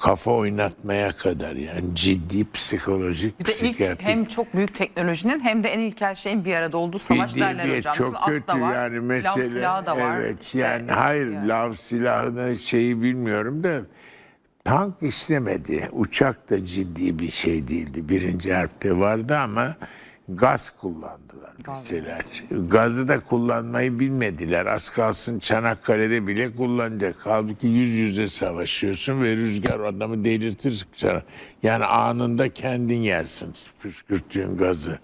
kafa oynatmaya kadar yani ciddi psikolojik Bir de ilk psikiyatrik hem çok büyük teknolojinin hem de en ilkel şeyin bir arada olduğu savaş Bir- derler bir- hocam. Çok? At da kötü var, yani lav mesele. silahı da var. Evet yani evet, hayır yani. lav silahını şeyi bilmiyorum da tank istemedi. Uçak da ciddi bir şey değildi. Birinci harpte vardı ama gaz kullandılar mesela. Gazı da kullanmayı bilmediler. Az kalsın Çanakkale'de bile kullanacak. Halbuki yüz yüze savaşıyorsun ve rüzgar adamı delirtir. Yani anında kendin yersin püskürttüğün gazı.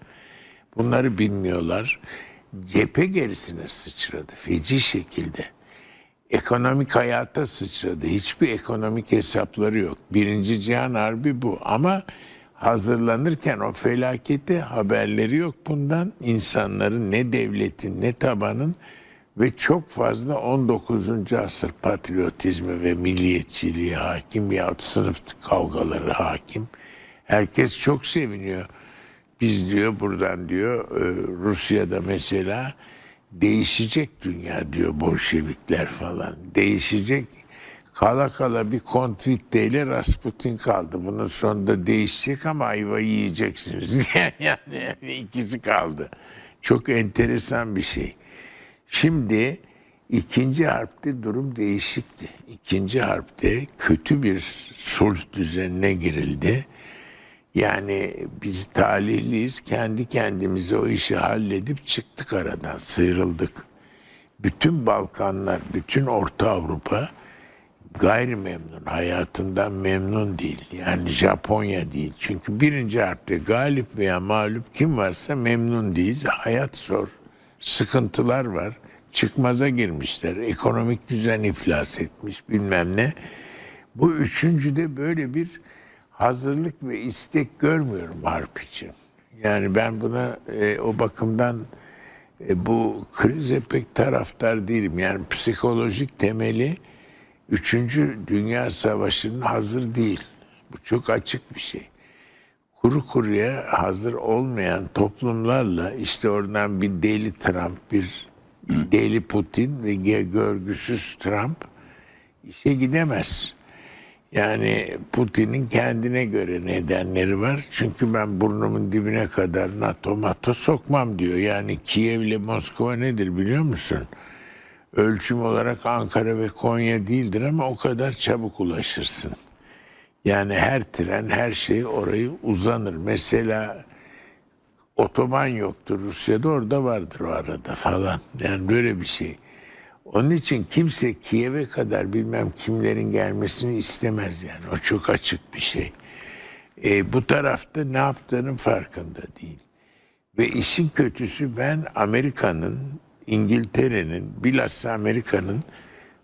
Bunları bilmiyorlar. Cephe gerisine sıçradı feci şekilde. Ekonomik hayata sıçradı. Hiçbir ekonomik hesapları yok. Birinci Cihan Harbi bu. Ama hazırlanırken o felakete haberleri yok bundan. İnsanların ne devletin ne tabanın ve çok fazla 19. asır patriotizmi ve milliyetçiliği hakim yahut sınıf kavgaları hakim. Herkes çok seviniyor. Biz diyor buradan diyor e, Rusya'da mesela değişecek dünya diyor Bolşevikler falan. Değişecek. Kala kala bir Kontvitte ile Rasputin kaldı. Bunun sonunda değişecek ama ayva yiyeceksiniz. yani, yani ikisi kaldı. Çok enteresan bir şey. Şimdi ikinci harpte durum değişikti. İkinci harpte kötü bir sulh düzenine girildi. Yani biz talihliyiz. Kendi kendimize o işi halledip çıktık aradan, sıyrıldık. Bütün Balkanlar, bütün Orta Avrupa gayri memnun, hayatından memnun değil. Yani Japonya değil. Çünkü birinci harpte galip veya mağlup kim varsa memnun değil. Hayat zor, sıkıntılar var. Çıkmaza girmişler. Ekonomik düzen iflas etmiş bilmem ne. Bu üçüncüde böyle bir hazırlık ve istek görmüyorum harp için. Yani ben buna e, o bakımdan e, bu krize pek taraftar değilim. Yani psikolojik temeli Üçüncü Dünya Savaşı'nın hazır değil. Bu çok açık bir şey. Kuru kuruya hazır olmayan toplumlarla işte oradan bir deli Trump, bir deli Putin ve görgüsüz Trump işe gidemez. Yani Putin'in kendine göre nedenleri var. Çünkü ben burnumun dibine kadar NATO mato sokmam diyor. Yani Kiev ile Moskova nedir biliyor musun? Ölçüm olarak Ankara ve Konya değildir ama o kadar çabuk ulaşırsın. Yani her tren, her şey orayı uzanır. Mesela otoban yoktur Rusya'da orada vardır o arada falan. Yani böyle bir şey. Onun için kimse Kiev'e kadar bilmem kimlerin gelmesini istemez yani. O çok açık bir şey. E, bu tarafta ne yaptığının farkında değil. Ve işin kötüsü ben Amerika'nın, İngiltere'nin, bilhassa Amerika'nın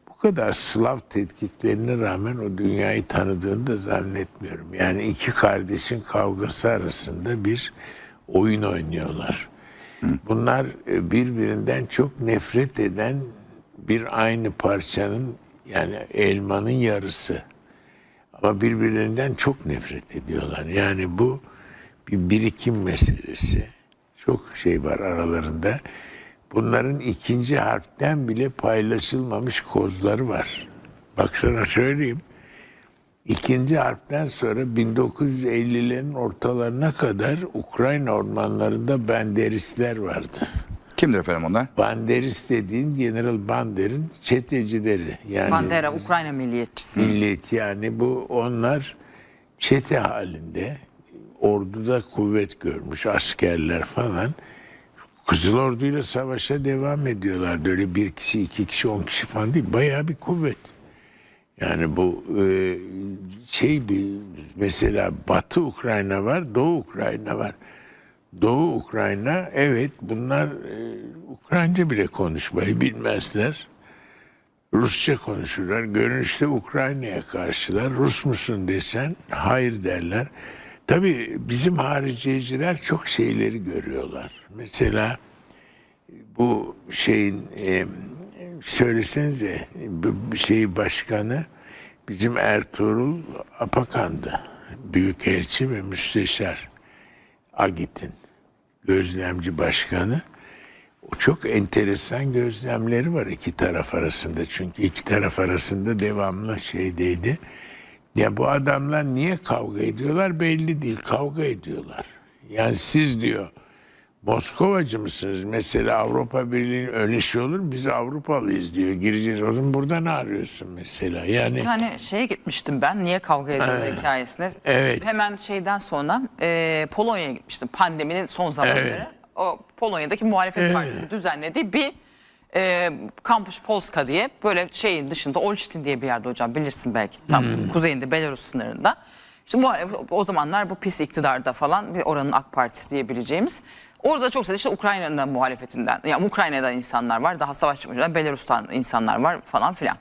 bu kadar Slav tetkiklerine rağmen o dünyayı tanıdığını da zannetmiyorum. Yani iki kardeşin kavgası arasında bir oyun oynuyorlar. Bunlar e, birbirinden çok nefret eden bir aynı parçanın yani elmanın yarısı. Ama birbirlerinden çok nefret ediyorlar. Yani bu bir birikim meselesi. Çok şey var aralarında. Bunların ikinci harpten bile paylaşılmamış kozları var. Bak sana söyleyeyim. İkinci harpten sonra 1950'lerin ortalarına kadar Ukrayna ormanlarında Banderistler vardı. Kimdir efendim onlar? Banderist dediğin General Bander'in çetecileri. Yani Bandera, Ukrayna milliyetçisi. millet yani bu onlar çete halinde orduda kuvvet görmüş askerler falan Kızıl Ordu'yla savaşa devam ediyorlar. Öyle bir kişi, iki kişi, on kişi falan değil. Bayağı bir kuvvet. Yani bu e, şey bir mesela Batı Ukrayna var, Doğu Ukrayna var. Doğu Ukrayna evet bunlar e, Ukraynaca bile konuşmayı bilmezler. Rusça konuşurlar. Görünüşte Ukrayna'ya karşılar. Rus musun desen hayır derler. Tabii bizim hariciyeciler çok şeyleri görüyorlar. Mesela bu şeyin e, söylesenize bu şey başkanı bizim Ertuğrul Apakan'dı. Büyükelçi ve müsteşar Agit'in gözlemci başkanı. O çok enteresan gözlemleri var iki taraf arasında. Çünkü iki taraf arasında devamlı şeydeydi. Ya bu adamlar niye kavga ediyorlar belli değil. Kavga ediyorlar. Yani siz diyor Moskovacı mısınız? Mesela Avrupa Birliği'nin öyle şey olur mu? Biz Avrupalıyız diyor. Gireceğiz. O zaman burada ne arıyorsun mesela? Yani Bir tane şeye gitmiştim ben. Niye kavga ediyorlar hikayesine. Evet. Hemen şeyden sonra e, Polonya'ya gitmiştim. Pandeminin son zamanları. Evet. O Polonya'daki muhalefet partisinin düzenlediği bir e, Kampus Polska diye böyle şeyin dışında Olsztyn diye bir yerde hocam bilirsin belki tam kuzeyinde Belarus sınırında. İşte muhalefet, o zamanlar bu pis iktidarda falan bir oranın AK Partisi diyebileceğimiz. Orada çok sayıda işte Ukrayna'nın muhalefetinden, yani Ukrayna'dan insanlar var, daha savaş çıkmış, Belarus'tan insanlar var falan filan.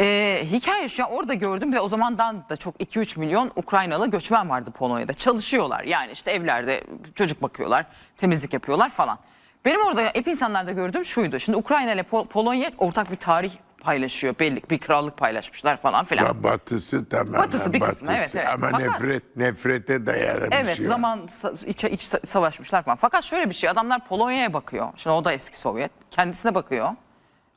Ee, hikaye şu orada gördüm bir de o zamandan da çok 2-3 milyon Ukraynalı göçmen vardı Polonya'da. Çalışıyorlar yani işte evlerde çocuk bakıyorlar, temizlik yapıyorlar falan. Benim orada hep insanlarda gördüğüm şuydu. Şimdi Ukrayna ile Po- Polonya ortak bir tarih paylaşıyor. Belli bir krallık paylaşmışlar falan filan. Ya batısı tamamen Batısı bir kısmı, evet, evet. Ama Fakat- nefret nefrete dayalı bir Evet şey. zaman iç, iç sa- savaşmışlar falan. Fakat şöyle bir şey adamlar Polonya'ya bakıyor. Şimdi o da eski Sovyet. Kendisine bakıyor.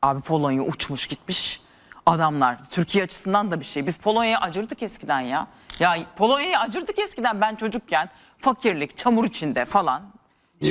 Abi Polonya uçmuş gitmiş adamlar. Türkiye açısından da bir şey. Biz Polonya'ya acırdık eskiden ya. Ya Polonya'ya acırdık eskiden ben çocukken. Fakirlik, çamur içinde falan.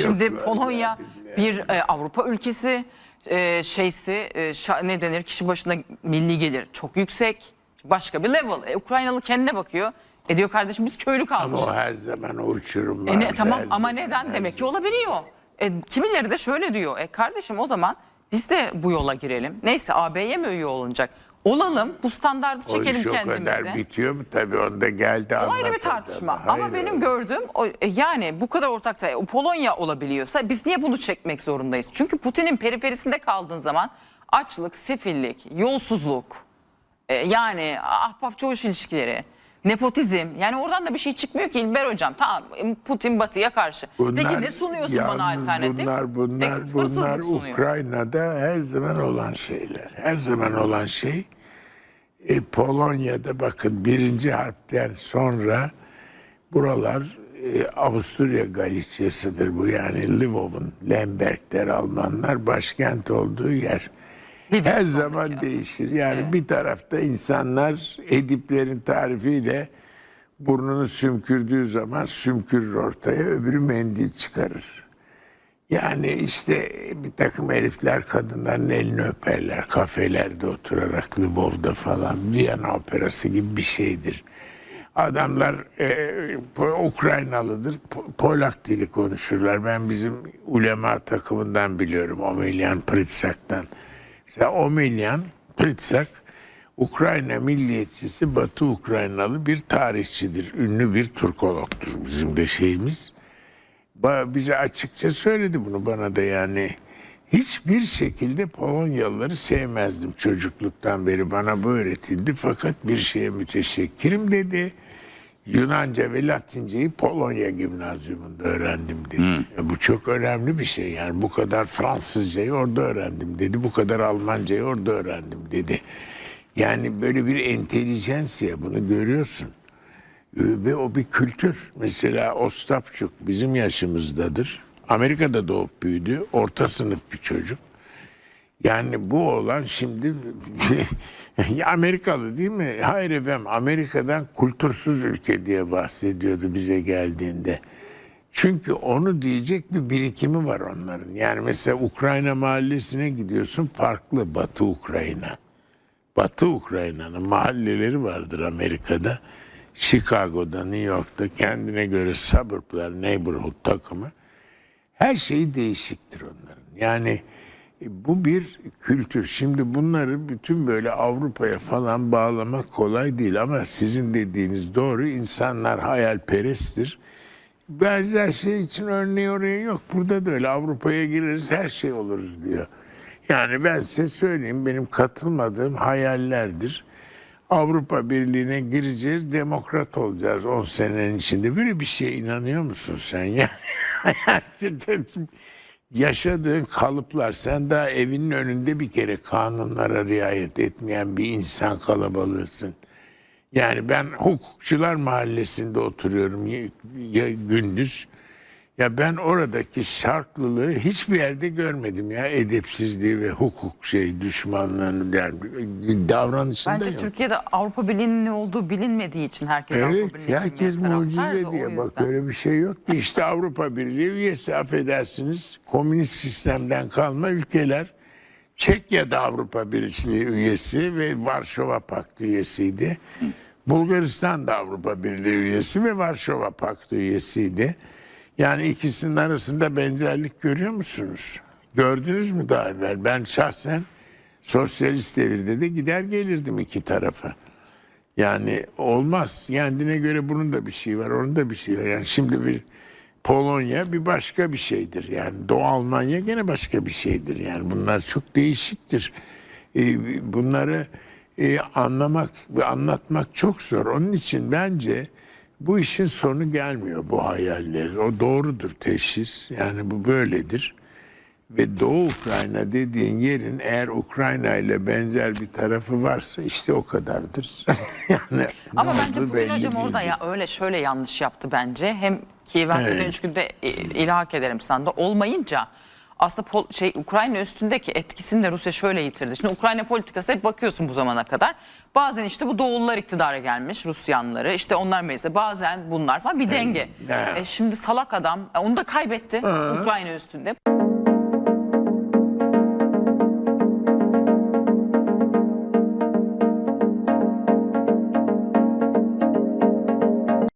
Şimdi Polonya bir e, Avrupa ülkesi e, şeysi e, şa- ne denir kişi başına milli gelir çok yüksek. Başka bir level. E, Ukraynalı kendine bakıyor. E diyor kardeşim biz köylü Ama kalmışız. o her zaman o uçurum var. E ne, tamam her ama neden? her Demek ki olabiliyor. E, kimileri de şöyle diyor. E kardeşim o zaman biz de bu yola girelim. Neyse AB'ye mi üye olunacak? Olalım bu standardı O çekelim o kendimize. kadar bitiyor mu? Tabii onda geldi O ayrı bir tartışma. Hayır, Ama benim gördüğüm o, e, yani bu kadar ortakta e, Polonya olabiliyorsa biz niye bunu çekmek zorundayız? Çünkü Putin'in periferisinde kaldığın zaman açlık, sefillik, yolsuzluk, e, yani ahbap çavuş ilişkileri, nepotizm. Yani oradan da bir şey çıkmıyor ki İlber hocam. Tamam Putin batıya karşı. Peki ne sunuyorsun bana alternatif? Bunlar, bunlar, E, bunlar sunuyor. Ukrayna'da her zaman olan şeyler. Her zaman olan şey e, Polonya'da bakın birinci harpten sonra buralar e, Avusturya Galicia'sıdır bu yani Lvov'un Lemberg'ler Almanlar başkent olduğu yer. Livingston Her zaman değişir. Yani bir tarafta insanlar Ediplerin tarifiyle burnunu sümkürdüğü zaman sümkürür ortaya, öbürü mendil çıkarır. Yani işte bir takım herifler kadınların elini öperler. Kafelerde oturarak Lvov'da falan. Viyana operası gibi bir şeydir. Adamlar e, Po- Ukraynalıdır. Po- Polak dili konuşurlar. Ben bizim ulema takımından biliyorum. Omelian Pritsak'tan. Mesela Omelian Pritsak Ukrayna milliyetçisi Batı Ukraynalı bir tarihçidir. Ünlü bir Türkologtur bizim de şeyimiz. Bize açıkça söyledi bunu bana da yani. Hiçbir şekilde Polonyalıları sevmezdim çocukluktan beri bana bu öğretildi fakat bir şeye müteşekkirim dedi. Yunanca ve Latinceyi Polonya Gimnazyumunda öğrendim dedi. E, Bu çok önemli bir şey yani bu kadar Fransızcayı orada öğrendim dedi. Bu kadar Almancayı orada öğrendim dedi. Yani böyle bir entelijensiye bunu görüyorsun. Ee, Ve o bir kültür. Mesela Ostapçuk bizim yaşımızdadır. Amerika'da doğup büyüdü. Orta sınıf bir çocuk. Yani bu olan şimdi Amerikalı değil mi? Hayır efendim Amerika'dan kültürsüz ülke diye bahsediyordu bize geldiğinde. Çünkü onu diyecek bir birikimi var onların. Yani mesela Ukrayna mahallesine gidiyorsun farklı Batı Ukrayna. Batı Ukrayna'nın mahalleleri vardır Amerika'da. Chicago'da, New York'ta kendine göre suburblar, neighborhood takımı. Her şey değişiktir onların. Yani e, bu bir kültür. Şimdi bunları bütün böyle Avrupa'ya falan bağlamak kolay değil ama sizin dediğiniz doğru. İnsanlar hayalperesttir. Benzer şey için örneği oraya yok. Burada da öyle Avrupa'ya gireriz her şey oluruz diyor. Yani ben size söyleyeyim benim katılmadığım hayallerdir. Avrupa Birliği'ne gireceğiz, demokrat olacağız 10 senenin içinde. Böyle bir şeye inanıyor musun sen ya? Yaşadığın kalıplar, sen daha evinin önünde bir kere kanunlara riayet etmeyen bir insan kalabalığısın. Yani ben hukukçular mahallesinde oturuyorum ya, gündüz Ya ben oradaki şarklılığı hiçbir yerde görmedim ya edepsizliği ve hukuk şey düşmanlığını yani davranışında Bence yok. Türkiye'de Avrupa Birliği'nin ne olduğu bilinmediği için herkes Avrupa Evet, Birliği'ne herkes taraftar da mucize diye bak öyle bir şey yok ki. İşte Avrupa Birliği üyesi affedersiniz komünist sistemden kalma ülkeler. Çekya da Avrupa Birliği üyesi ve Varşova Paktı üyesiydi. Bulgaristan da Avrupa Birliği üyesi ve Varşova Paktı üyesiydi. Yani ikisinin arasında benzerlik görüyor musunuz? Gördünüz mü daha evvel? Ben şahsen sosyalist derizde de gider gelirdim iki tarafa. Yani olmaz. Kendine göre bunun da bir şey var, onun da bir şey var. Yani şimdi bir Polonya bir başka bir şeydir. Yani Doğu Almanya gene başka bir şeydir. Yani bunlar çok değişiktir. Ee, bunları e, anlamak ve anlatmak çok zor. Onun için bence bu işin sonu gelmiyor bu hayaller. O doğrudur teşhis. Yani bu böyledir. Ve Doğu Ukrayna dediğin yerin eğer Ukrayna ile benzer bir tarafı varsa işte o kadardır. yani Ama bence Putin hocam orada ya öyle şöyle yanlış yaptı bence. Hem ki hakikaten Evet. üç günde e, ilhak ederim sana da olmayınca aslında pol- şey Ukrayna üstündeki etkisini de Rusya şöyle yitirdi. Şimdi Ukrayna politikası hep bakıyorsun bu zamana kadar. Bazen işte bu Doğullar iktidara gelmiş Rus yanları. işte onlar mecliste bazen bunlar falan bir denge. E, şimdi salak adam e, onu da kaybetti Ukrayna üstünde.